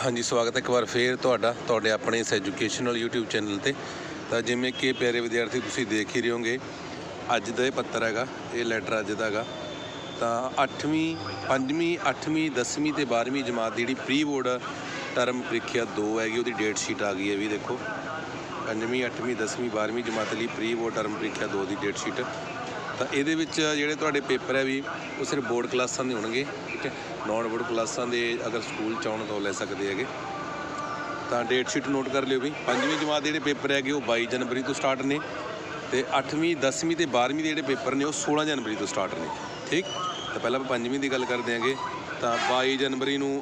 ਹਾਂਜੀ, ਸਵਾਗਤ ਹੈ ਇੱਕ ਵਾਰ ਫੇਰ ਤੁਹਾਡਾ, ਤੁਹਾਡੇ ਆਪਣੇ ਇਸ ਐਜੂਕੇਸ਼ਨਲ YouTube ਚੈਨਲ ਤੇ। ਤਾਂ ਜਿਵੇਂ ਕਿ ਪਿਆਰੇ ਵਿਦਿਆਰਥੀ, ਤੁਸੀਂ ਦੇਖ ਹੀ ਰਹੇ ਹੋਗੇ, ਅੱਜ ਦਾ ਇਹ ਪੱਤਰ ਹੈਗਾ, ਇਹ ਲੈਟਰ ਅੱਜ ਦਾ ਹੈਗਾ। ਤਾਂ 8ਵੀਂ 5ਵੀਂ 8ਵੀਂ 10ਵੀਂ ਤੇ 12ਵੀਂ ਜਮਾਤ ਦੀ ਜਿਹੜੀ ਪ੍ਰੀ ਬੋਰਡ ਟਰਮ ਪ੍ਰੀਖਿਆ 2 ਹੈਗੀ, ਉਹਦੀ ਡੇਟ ਸ਼ੀਟ ਆ ਗਈ ਹੈ ਵੀ ਦੇਖੋ। 5ਵੀਂ 8ਵੀਂ 10ਵੀਂ 12ਵੀਂ ਜਮਾਤ ਲਈ ਪ੍ਰੀ ਬੋਰਡ ਟਰਮ ਪ੍ਰੀਖਿਆ 2 ਦੀ ਡੇਟ ਸ਼ੀਟ ਤਾਂ ਇਹਦੇ ਵਿੱਚ ਜਿਹੜੇ ਤੁਹਾਡੇ ਪੇਪਰ ਹੈ ਵੀ ਉਹ ਸਿਰਫ ਬੋਰਡ ਕਲਾਸਾਂ ਦੇ ਹੋਣਗੇ, ਠੀਕ ਹੈ? ਨਾਨ ਬੋਰਡ ਕਲਾਸਾਂ ਦੇ ਅਗਰ ਸਕੂਲ ਚ ਆਉਣ ਤਾਂ ਲੈ ਸਕਦੇ ਹੈਗੇ। ਤਾਂ ਡੇਟ ਸ਼ੀਟ ਨੋਟ ਕਰ ਲਿਓ ਵੀ। ਪੰਜਵੀਂ ਜਮਾਤ ਦੇ ਜਿਹੜੇ ਪੇਪਰ ਹੈਗੇ ਉਹ 22 ਜਨਵਰੀ ਤੋਂ ਸਟਾਰਟ ਨੇ ਤੇ 8ਵੀਂ 10ਵੀਂ ਤੇ 12ਵੀਂ ਦੇ ਜਿਹੜੇ ਪੇਪਰ ਨੇ ਉਹ 16 ਜਨਵਰੀ ਤੋਂ ਸਟਾਰਟ ਨੇ, ਠੀਕ? ਤਾਂ ਪਹਿਲਾਂ ਆਪਾਂ ਪੰਜਵੀਂ ਦੀ ਗੱਲ ਕਰਦੇ ਹਾਂਗੇ। ਤਾਂ 22 ਜਨਵਰੀ ਨੂੰ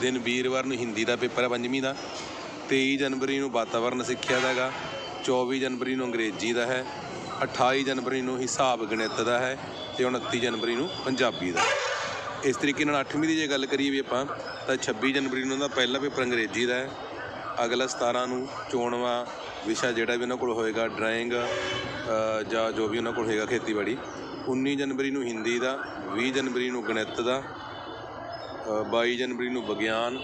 ਦਿਨ ਵੀਰਵਾਰ ਨੂੰ ਹਿੰਦੀ ਦਾ ਪੇਪਰ ਹੈ ਪੰਜਵੀਂ ਦਾ। 23 ਜਨਵਰੀ ਨੂੰ ਵਾਤਾਵਰਣ ਸਿੱਖਿਆ ਦਾ ਹੈਗਾ। 24 ਜਨਵਰੀ ਨੂੰ ਅੰਗਰੇਜ਼ੀ ਦਾ ਹੈ। 28 ਜਨਵਰੀ ਨੂੰ ਹਿਸਾਬ ਗਣਿਤ ਦਾ ਹੈ ਤੇ 29 ਜਨਵਰੀ ਨੂੰ ਪੰਜਾਬੀ ਦਾ। ਇਸ ਤਰੀਕੇ ਨਾਲ 8ਵੀਂ ਦੀ ਜੇ ਗੱਲ ਕਰੀਏ ਵੀ ਆਪਾਂ ਤਾਂ 26 ਜਨਵਰੀ ਨੂੰ ਉਹਦਾ ਪਹਿਲਾ ਪੇਪਰ ਅੰਗਰੇਜ਼ੀ ਦਾ ਹੈ। ਅਗਲਾ 17 ਨੂੰ ਚੋਣਵਾ ਵਿਸ਼ਾ ਜਿਹੜਾ ਵੀ ਉਹਨਾਂ ਕੋਲ ਹੋਏਗਾ ਡਰਾਇੰਗ ਜਾਂ ਜੋ ਵੀ ਉਹਨਾਂ ਕੋਲ ਹੋਏਗਾ ਖੇਤੀਬਾੜੀ। 19 ਜਨਵਰੀ ਨੂੰ ਹਿੰਦੀ ਦਾ 20 ਜਨਵਰੀ ਨੂੰ ਗਣਿਤ ਦਾ ਅ, 22 ਜਨਵਰੀ ਨੂੰ ਵਿਗਿਆਨ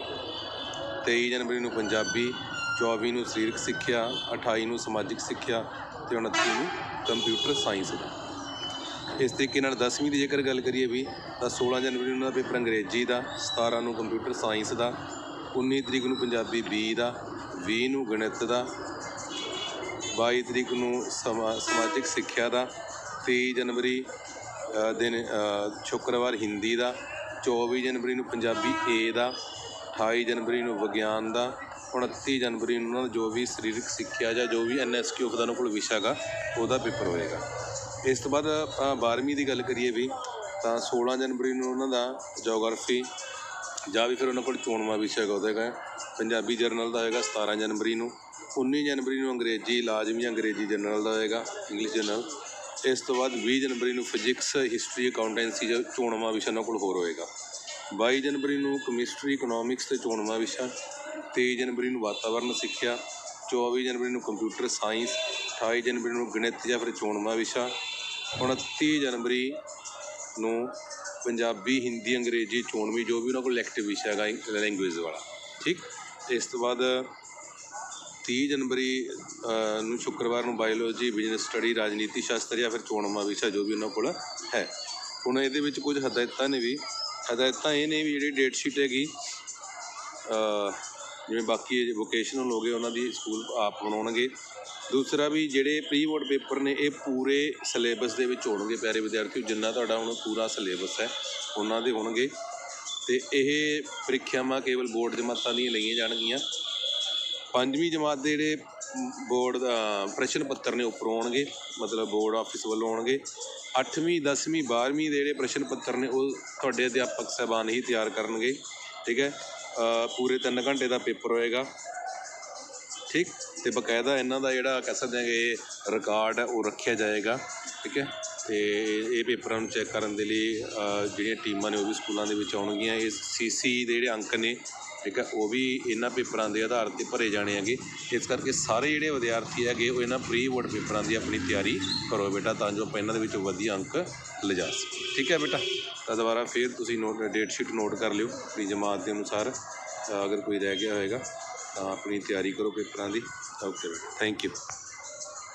23 ਜਨਵਰੀ ਨੂੰ ਪੰਜਾਬੀ 24 ਨੂੰ ਸਰੀਰਕ ਸਿੱਖਿਆ 28 ਨੂੰ ਸਮਾਜਿਕ ਸਿੱਖਿਆ ਤੇ 29 ਨੂੰ ਕੰਪਿਊਟਰ ਸਾਇੰਸ ਦਾ। ਇਸ ਤਰੀਕੇ ਨਾਲ 10ਵੀਂ ਦੀ ਜੇਕਰ ਗੱਲ ਕਰੀਏ ਵੀ, ਤਾਂ 16 ਜਨਵਰੀ ਨੂੰ ਉਹਨਾਂ ਦਾ ਪੇਪਰ ਅੰਗਰੇਜ਼ੀ ਦਾ 17 ਨੂੰ ਕੰਪਿਊਟਰ ਸਾਇੰਸ ਦਾ 19 ਤਰੀਕ ਨੂੰ ਪੰਜਾਬੀ ਬੀ ਦਾ 20 ਨੂੰ ਗਣਿਤ ਦਾ 22 ਤਰੀਕ ਨੂੰ ਸਮਾ- ਸਮਾਜਿਕ ਸਿੱਖਿਆ ਦਾ 23 ਜਨਵਰੀ ਦਿਨ ਸ਼ੁੱਕਰਵਾਰ ਹਿੰਦੀ ਦਾ 24 ਜਨਵਰੀ ਨੂੰ ਪੰਜਾਬੀ ਏ ਦਾ 28 ਜਨਵਰੀ ਨੂੰ ਵਿਗਿਆਨ ਦਾ 29 ਜਨਵਰੀ ਨੂੰ ਉਹਨਾਂ ਦਾ ਜੋ ਵੀ ਸਰੀਰਕ ਸਿੱਖਿਆ ਜਾਂ ਜੋ ਵੀ ਐਨਐਸਕਿਊ ਦਾ ਉਹਨਾਂ ਕੋਲ ਵਿਸ਼ਾ ਗਾ ਉਹਦਾ ਪੇਪਰ ਹੋਏਗਾ। ਇਸ ਤੋਂ ਬਾਅਦ ਆਪਾਂ 12ਵੀਂ ਦੀ ਗੱਲ ਕਰੀਏ ਵੀ, ਤਾਂ 16 ਜਨਵਰੀ ਨੂੰ ਉਹਨਾਂ ਦਾ ਜੀਓਗ੍ਰਾਫੀ ਜਾਂ ਵੀ ਫਿਰ ਉਹਨਾਂ ਕੋਲ ਚੋਣਵਾ ਵਿਸ਼ਾ ਹੈਗਾ, ਉਹਦਾ ਹੈਗਾ ਪੰਜਾਬੀ ਜਰਨਲ ਦਾ ਹੋਏਗਾ 17 ਜਨਵਰੀ ਨੂੰ 19 ਜਨਵਰੀ ਨੂੰ ਅੰਗਰੇਜ਼ੀ, ਲਾਜ਼ਮੀ ਅੰਗਰੇਜ਼ੀ ਜਰਨਲ ਦਾ ਹੋਏਗਾ ਇੰਗਲਿਸ਼ ਜਰਨਲ ਇਸ ਤੋਂ ਬਾਅਦ 20 ਜਨਵਰੀ ਨੂੰ ਫਿਜ਼ਿਕਸ ਹਿਸਟਰੀ ਅਕਾਊਂਟੈਂਸੀ ਜਾਂ ਚੋਣਵਾ ਵਿਸ਼ਾ ਉਹਨਾਂ ਕੋਲ ਹੋਰ ਹੋਏਗਾ। 22 ਜਨਵਰੀ ਨੂੰ ਕੈਮਿਸਟਰੀ ਇਕਨੋਮਿਕਸ ਤੇ ਚੋਣਵਾ ਵਿਸ਼ਾ 23 ਜਨਵਰੀ ਨੂੰ ਵਾਤਾਵਰਣ ਸਿੱਖਿਆ 24 ਜਨਵਰੀ ਨੂੰ ਕੰਪਿਊਟਰ ਸਾਇੰਸ 28 ਜਨਵਰੀ ਨੂੰ ਗਣਿਤ ਜਾਂ ਫਿਰ ਚੋਣਵਾ ਵਿਸ਼ਾ 29 ਜਨਵਰੀ ਨੂੰ ਪੰਜਾਬੀ, ਹਿੰਦੀ, ਅੰਗਰੇਜ਼ੀ, ਚੋਣਵੀ ਜੋ ਵੀ ਉਹਨਾਂ ਕੋਲ ਇਲੈਕਟਿਵ ਵਿਸ਼ਾ ਹੈਗਾ ਲੈਂਗੁਏਜ ਵਾਲਾ, ਠੀਕ? ਇਸ ਤੋਂ ਬਾਅਦ 30 ਜਨਵਰੀ ਨੂੰ ਸ਼ੁੱਕਰਵਾਰ ਨੂੰ ਬਾਇਓਲੋਜੀ ਬਿਜ਼ਨਸ ਸਟੱਡੀ ਰਾਜਨੀਤੀ ਸ਼ਾਸਤਰ ਜਾਂ ਫਿਰ ਚੋਣਵਾ ਵਿਸ਼ਾ ਜੋ ਵੀ ਉਹਨਾਂ ਕੋਲ ਹੈ। ਹੁਣ ਇਹਦੇ ਵਿੱਚ ਕੁਝ ਹਦਾਇਤਾਂ ਨੇ ਵੀ, ਹਦਾਇਤਾਂ ਇਹ ਨੇ ਵੀ ਜਿਹੜੀ ਡੇਟ ਸ਼ੀਟ ਹੈਗੀ ਜਿਵੇਂ ਬਾਕੀ ਵੋਕੇਸ਼ਨਲ ਹੋ ਗਏ, ਉਹਨਾਂ ਦੀ ਸਕੂਲ ਆਪ ਬਣਾਉਣਗੇ। ਦੂਸਰਾ ਵੀ ਜਿਹੜੇ ਪ੍ਰੀ ਬੋਰਡ ਪੇਪਰ ਨੇ, ਇਹ ਪੂਰੇ ਸਿਲੇਬਸ ਦੇ ਵਿੱਚ ਹੋਣਗੇ ਪਿਆਰੇ ਵਿਦਿਆਰਥੀਓ, ਜਿੰਨਾ ਤੁਹਾਡਾ ਹੁਣ ਪੂਰਾ ਸਿਲੇਬਸ ਹੈ, ਉਹਨਾਂ ਦੇ ਹੋਣਗੇ। ਤੇ ਇਹ ਪ੍ਰੀਖਿਆਵਾਂ ਕੇਵਲ ਬੋਰਡ ਜਮਾਤਾਂ ਦੀਆਂ ਲਈਆਂ ਜਾਣਗੀਆਂ। ਪੰਜਵੀਂ ਜਮਾਤ ਦੇ ਜਿਹੜੇ ਬੋਰਡ ਦਾ ਪ੍ਰਸ਼ਨ ਪੱਤਰ ਨੇ ਉੱਪਰੋਂ ਆਉਣਗੇ, ਮਤਲਬ ਬੋਰਡ ਆਫਿਸ ਵੱਲੋਂ ਆਉਣਗੇ। 8ਵੀਂ 10ਵੀਂ 12ਵੀਂ ਦੇ ਜਿਹੜੇ ਪ੍ਰਸ਼ਨ ਪੱਤਰ ਨੇ, ਉਹ ਤੁਹਾਡੇ ਅਧਿਆਪਕ ਸਹਿਬਾਨ ਹੀ ਤਿਆਰ ਕਰਨਗੇ, ਠੀਕ ਹੈ? ਪੂਰੇ 3 ਘੰਟੇ ਦਾ ਪੇਪਰ ਹੋਏਗਾ। ਠੀਕ? ਤੇ ਬਕਾਇਦਾ ਇਹਨਾਂ ਦਾ ਜਿਹੜਾ ਕਹਿ ਸਕਦੇ ਹਾਂ ਕਿ ਰਿਕਾਰਡ ਹੈ, ਉਹ ਰੱਖਿਆ ਜਾਏਗਾ। ਠੀਕ ਹੈ? ਤੇ ਇਹ ਪੇਪਰਾਂ ਨੂੰ ਚੈੱਕ ਕਰਨ ਦੇ ਲਈ ਜਿਹੜੀਆਂ ਟੀਮਾਂ ਨੇ ਉਹ ਵੀ ਸਕੂਲਾਂ ਦੇ ਵਿੱਚ ਆਉਣਗੀਆਂ। ਇਹ ਸੀਸੀ ਦੇ ਜਿਹੜੇ ਅੰਕ ਨੇ, ਠੀਕ ਹੈ, ਉਹ ਵੀ ਇਹਨਾਂ ਪੇਪਰਾਂ ਦੇ ਆਧਾਰ ਤੇ ਭਰੇ ਜਾਣੇ ਹੈਗੇ। ਇਸ ਕਰਕੇ ਸਾਰੇ ਜਿਹੜੇ ਵਿਦਿਆਰਥੀ ਹੈਗੇ, ਉਹ ਇਹਨਾਂ ਪ੍ਰੀ ਬੋਰਡ ਪੇਪਰਾਂ ਦੀ ਆਪਣੀ ਤਿਆਰੀ ਕਰੋ ਬੇਟਾ, ਤਾਂ ਜੋ ਆਪਾਂ ਇਹਨਾਂ ਦੇ ਵਿੱਚ ਵਧੀਆ ਅੰਕ ਲਿਜਾ ਸਕੀਏ। ਠੀਕ ਹੈ ਬੇਟਾ? ਤਾਂ ਦੁਬਾਰਾ ਫਿਰ ਤੁਸੀਂ ਨੋਟ ਡੇਟ ਸ਼ੀਟ ਨੋਟ ਕਰ ਲਿਓ ਆਪਣੀ ਜਮਾਤ ਦੇ ਅਨੁਸਾਰ ਅ, ਅਗਰ ਕੋਈ ਰਹਿ ਗਿਆ ਹੋਏਗਾ ਤਾਂ ਆਪਣੀ ਤਿਆਰੀ ਕਰੋ ਪੇਪਰਾਂ ਦੀ ਓਕੇ ਬੇਟਾ ਥੈਂਕ ਯੂ